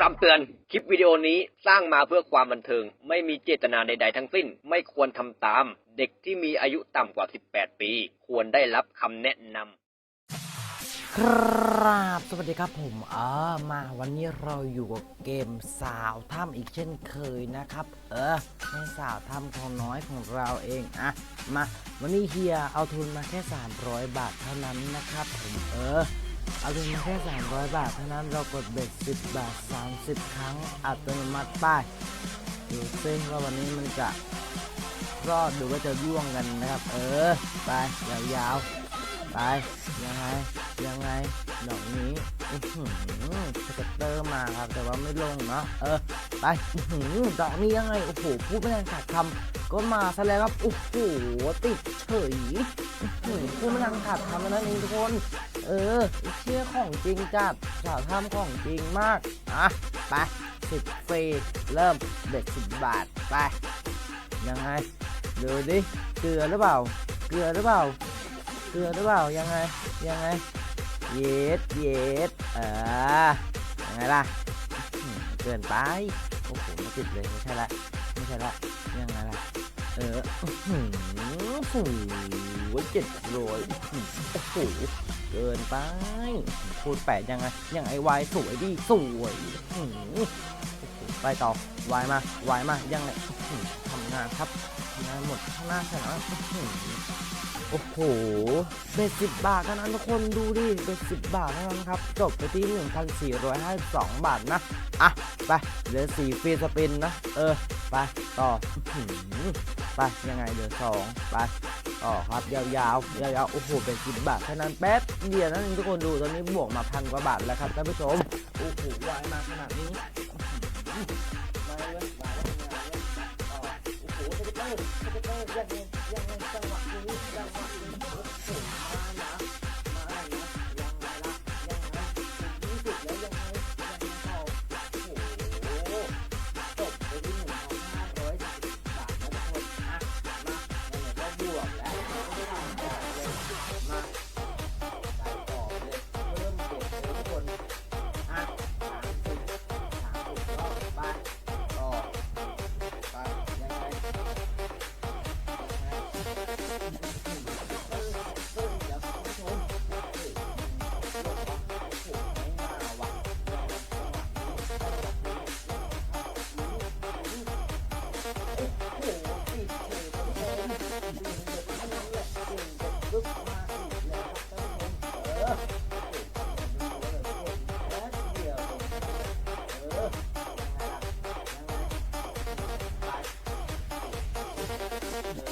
คำเตือน คลิปวิดีโอนี้สร้างมาเพื่อความบันเทิง ไม่มีเจตนาใด ๆ ทั้งสิ้น ไม่ควรทำตาม เด็กที่มีอายุต่ำกว่า 18 ปี ควรได้รับคำแนะนำครับ สวัสดีครับผมเออมาวันนี้เราอยู่กับเกมสาวถ้ำอีกเช่นเคยนะครับ เออในสาวถ้ำของน้อยของเราเองอะมาวันนี้เฮียเอาทุนมาแค่ 300 บาทเท่านั้นนะครับผมเออ เอาทุนมาแค่300 บาทเท่านั้นเรากดเบ็ด10 บาท 30 ครั้งอัตโนมัติไป้ายดูซิว่าวันนี้มันจะรอดหรือว่าจะร่วงกันนะครับ เออ ไปยาวๆไปยังไงยังไงดอกนี้อื้อหือสเก็ตเตอร์มาครับ แต่ว่าไม่ลงเนาะเออ ไปอื้อหือดอกนี้ยังไง โอ้โหพูดไม่ทันขาดคำก็มาซะแล้วครับโอ้โหติดเฉยอื้อหือพูดไม่ทันขาดคำแล้วนั่นเองทุกคน เออเชื่อของจริงจัดสาวทำของจริงมาก อะ ไปสิบฟรี เริ่มเบ็ดสิบบาท ไป ยังไง ดูดิ เกลือหรือเปล่า เกลือหรือเปล่า เกลือหรือเปล่า ยังไง ยังไง เย็ดเย็ดเออยังไงล่ะ เกินไป โอ้โหไม่ติดเลย ไม่ใช่ละ ไม่ใช่ละ ยังไงล่ะ เออหือโอ้โหเจ็ดร้อยโอ้โห เกินไป พูดแปดยังไง ยังไอวายสวยดิสวยไปต่อวายมาวายมายังไงทำงานครับทำงานหมดข้างหน้าชนะอื้อหือโอ้โหเบ็ดสิบบาทเท่านั้นทุกคนดูดิเบ็ดสิบบาทเท่านั้นครับ จบไปที่1,452บาทนะ อะ ไปเหลือสี่ฟรีสปินนะ เออ ไป ต่ออื้อหือไปยังไงเหลือสองไป ต่อครับยาวๆยาวๆโอ้โหเป็นสิบบาทแค่นั้นแป๊บเดียวนั่นเองทุกคนดูตอนนี้บวกมาพันกว่าบาทแล้วครับท่านผู้ชมโอ้โหวายมาขนาดนี้มาเลยมาเลยมาเลยต่อโอ้โหสเก็ตเตอร์สเก็ตเตอร์ยังไงยังไงจังหวะนี้จังหวะนี้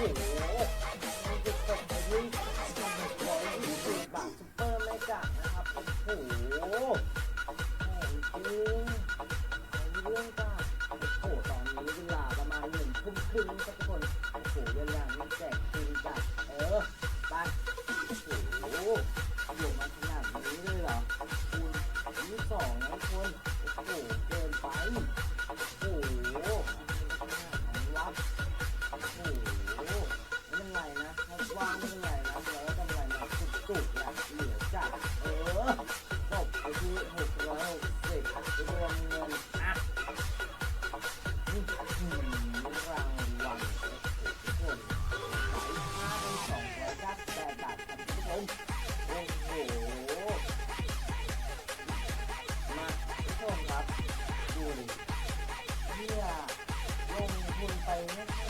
มันจะตกไปที่สองร้อยยี่บาทซุปเปอร์ไม่กลับนะครับ โอ้โหจริงเรื่องจ้โอ้โหตอนนี้เวลาประมาณหนึ่งทุ่มครึ่งครัทุกคน โอ้โหเวลานี้แจกจริงจ้ะเออ ไป โอ้โหอยู่มาขนาดนี้เลยหรอคุณยี่สองนะคุณโอ้โหเกินไป โอ้โหขนาดนั้ วางไม่เป็นไรนะเราก็ทำอะไรมาจุกๆนะเหลือจัดเออตบไปที่หกร้อยหกสิบรวมเงินอะนี่หืมรางวัลทุกคนขายห้าเป็นสองร้อยเก้าสิบแปดบาทครับทุกคนโอ้โหมาทุกคนครับดูเพื่อลงทุนไปไม่แค่